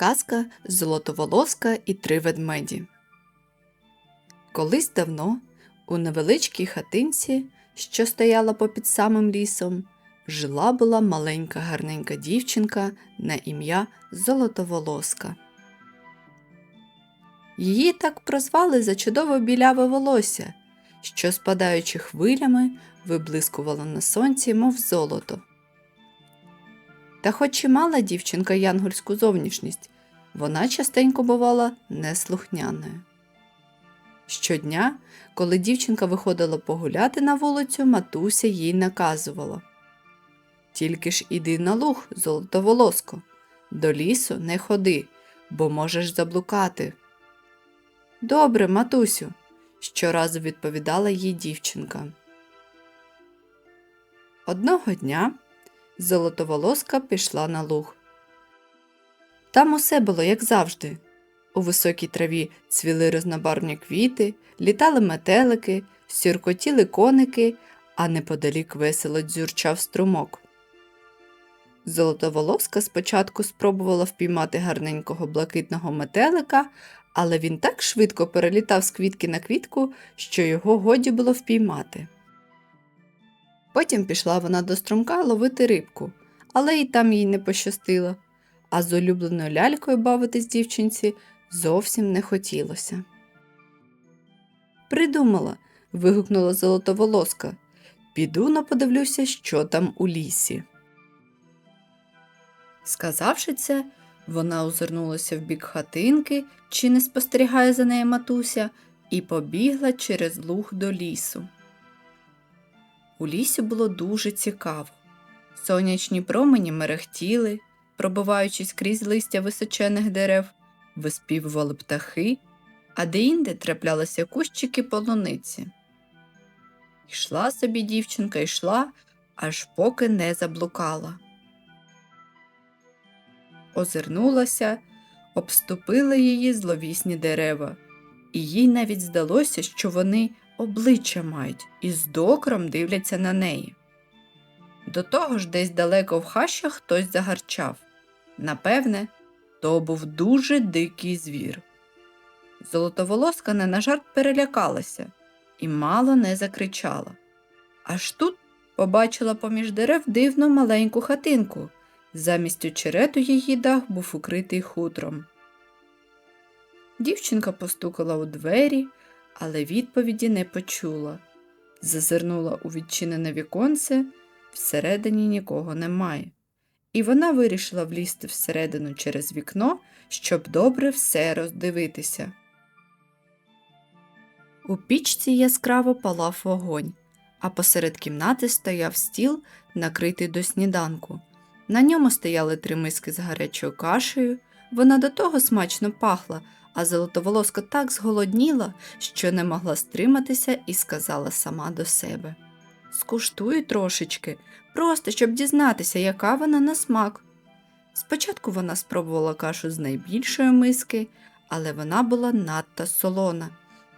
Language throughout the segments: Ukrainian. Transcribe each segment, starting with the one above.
Казка Золотоволоска і три ведмеді. Колись давно у невеличкій хатинці, що стояла попід самим лісом, жила була маленька гарненька дівчинка на ім'я Золотоволоска. Її так прозвали за чудово біляве волосся, що, спадаючи хвилями, виблискувало на сонці, мов золото. Та хоч і мала дівчинка янгольську зовнішність, вона частенько бувала неслухняною. Щодня, коли дівчинка виходила погуляти на вулицю, матуся їй наказувала Тільки ж іди на луг, золотоволоско, до лісу не ходи, бо можеш заблукати. Добре, матусю, щоразу відповідала їй дівчинка. Одного дня Золотоволоска пішла на луг. Там усе було, як завжди. У високій траві цвіли різнобарвні квіти, літали метелики, сюркотіли коники, а неподалік весело дзюрчав струмок. Золотоволоска спочатку спробувала впіймати гарненького блакитного метелика, але він так швидко перелітав з квітки на квітку, що його годі було впіймати. Потім пішла вона до струмка ловити рибку, але і там їй не пощастило, а з улюбленою лялькою бавитись дівчинці зовсім не хотілося. Придумала. вигукнула золотоволоска. Піду на подивлюся, що там у лісі. Сказавши це, вона озирнулася в бік хатинки, чи не спостерігає за нею матуся, і побігла через луг до лісу. У лісі було дуже цікаво. Сонячні промені мерехтіли, пробиваючись крізь листя височених дерев, виспівували птахи, а деінде траплялися кущики полуниці. Йшла собі дівчинка, йшла, аж поки не заблукала. Озирнулася, обступили її зловісні дерева, і їй навіть здалося, що вони обличчя мають і з докром дивляться на неї. До того ж, десь далеко в хащах хтось загарчав. Напевне, то був дуже дикий звір. Золотоволоска не на жарт перелякалася і мало не закричала. Аж тут побачила поміж дерев дивну маленьку хатинку. Замість очерету її дах був укритий хутром. Дівчинка постукала у двері, але відповіді не почула. Зазирнула у відчинене віконце, всередині нікого немає, і вона вирішила влізти всередину через вікно, щоб добре все роздивитися. У пічці яскраво палав вогонь, а посеред кімнати стояв стіл, накритий до сніданку. На ньому стояли три миски з гарячою кашею, вона до того смачно пахла, а золотоволоска так зголодніла, що не могла стриматися і сказала сама до себе Скуштую трошечки, просто щоб дізнатися, яка вона на смак. Спочатку вона спробувала кашу з найбільшої миски, але вона була надто солона.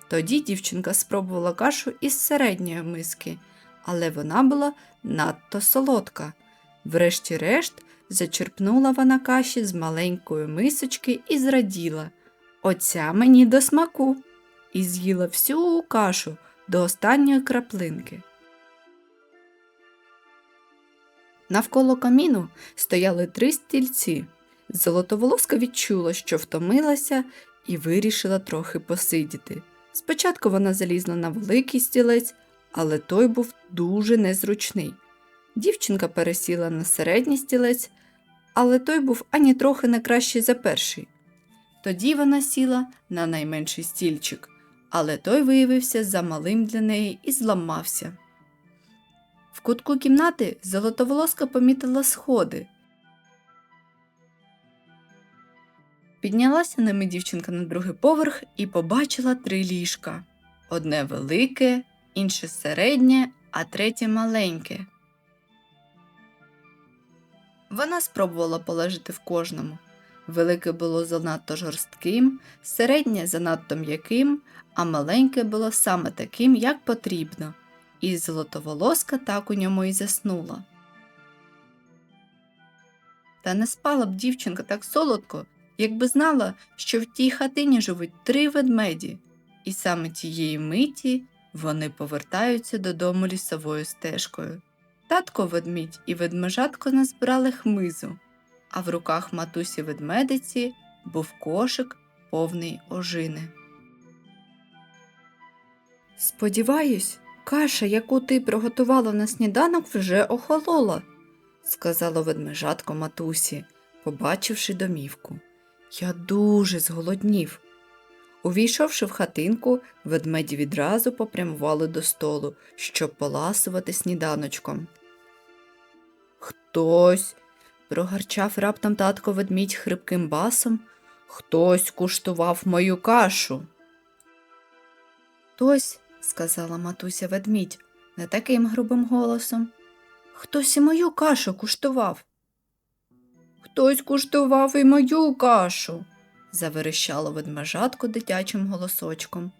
Тоді дівчинка спробувала кашу із середньої миски, але вона була надто солодка. Врешті-решт зачерпнула вона каші з маленької мисочки і зраділа. Оця мені до смаку, і з'їла всю кашу до останньої краплинки. Навколо каміну стояли три стільці. Золотоволоска відчула, що втомилася, і вирішила трохи посидіти. Спочатку вона залізла на великий стілець, але той був дуже незручний. Дівчинка пересіла на середній стілець, але той був ані трохи не кращий за перший. Тоді вона сіла на найменший стільчик, але той виявився замалим для неї і зламався. В кутку кімнати золотоволоска помітила сходи. Піднялася ними дівчинка на другий поверх і побачила три ліжка одне велике, інше середнє, а третє маленьке. Вона спробувала полежати в кожному. Велике було занадто жорстким, середнє занадто м'яким, а маленьке було саме таким, як потрібно, і золотоволоска так у ньому і заснула. Та не спала б дівчинка так солодко, якби знала, що в тій хатині живуть три ведмеді, і саме тієї миті вони повертаються додому лісовою стежкою. Татко ведмідь і ведмежатко назбирали хмизу, а в руках матусі ведмедиці був кошик повний ожини. Сподіваюсь, каша, яку ти приготувала на сніданок, вже охолола, сказала ведмежатко матусі, побачивши домівку. Я дуже зголоднів. Увійшовши в хатинку, ведмеді відразу попрямували до столу, щоб поласувати сніданочком. Хтось, прогарчав раптом татко ведмідь хрипким басом, хтось куштував мою кашу. Хтось, сказала матуся ведмідь не таким грубим голосом. Хтось і мою кашу куштував. Хтось куштував і мою кашу, заверещало ведмежатко дитячим голосочком.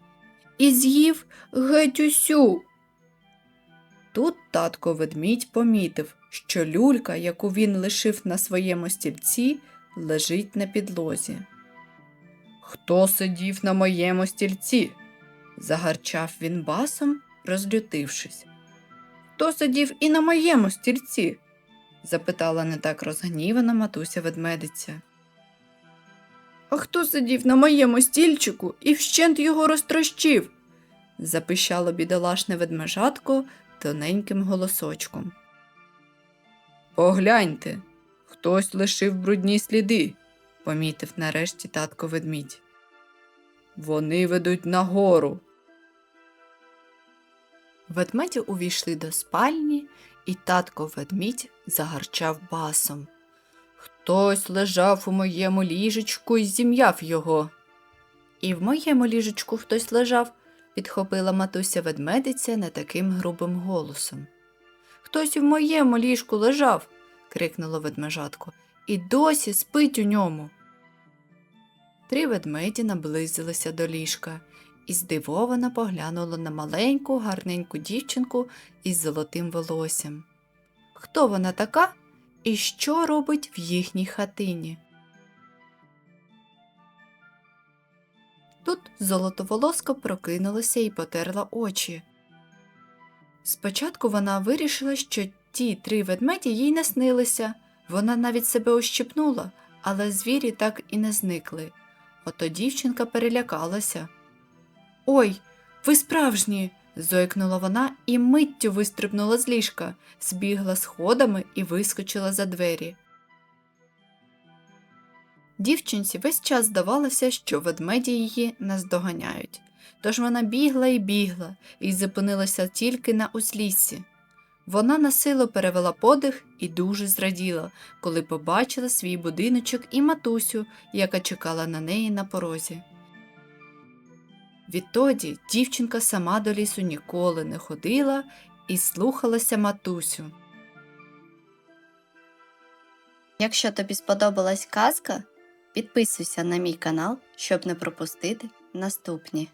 І з'їв геть усю. Тут татко ведмідь помітив, що люлька, яку він лишив на своєму стільці, лежить на підлозі. Хто сидів на моєму стільці? загарчав він басом, розлютившись. Хто сидів і на моєму стільці? запитала не так розгнівана матуся ведмедиця. А хто сидів на моєму стільчику і вщент його розтрощив? запищало бідолашне ведмежатко тоненьким голосочком. Погляньте, хтось лишив брудні сліди, помітив нарешті татко ведмідь. Вони ведуть нагору. Ведмеді увійшли до спальні, і татко ведмідь загарчав басом. Хтось лежав у моєму ліжечку і зім'яв його. І в моєму ліжечку хтось лежав, підхопила матуся ведмедиця не таким грубим голосом. Хтось в моєму ліжку лежав, крикнуло ведмежатко, і досі спить у ньому. Три ведмеді наблизилися до ліжка і здивовано поглянули на маленьку, гарненьку дівчинку із золотим волоссям. Хто вона така і що робить в їхній хатині? Тут золотоволоска прокинулася і потерла очі. Спочатку вона вирішила, що ті три ведмеді їй не снилися. Вона навіть себе ощипнула, але звірі так і не зникли. Ото дівчинка перелякалася. Ой, ви справжні. зойкнула вона і миттю вистрибнула з ліжка, збігла сходами і вискочила за двері. Дівчинці весь час здавалося, що ведмеді її наздоганяють. Тож вона бігла і бігла і зупинилася тільки на узліссі. Вона на силу перевела подих і дуже зраділа, коли побачила свій будиночок і матусю, яка чекала на неї на порозі. Відтоді дівчинка сама до лісу ніколи не ходила і слухалася матусю. Якщо тобі сподобалась казка, підписуйся на мій канал, щоб не пропустити наступні.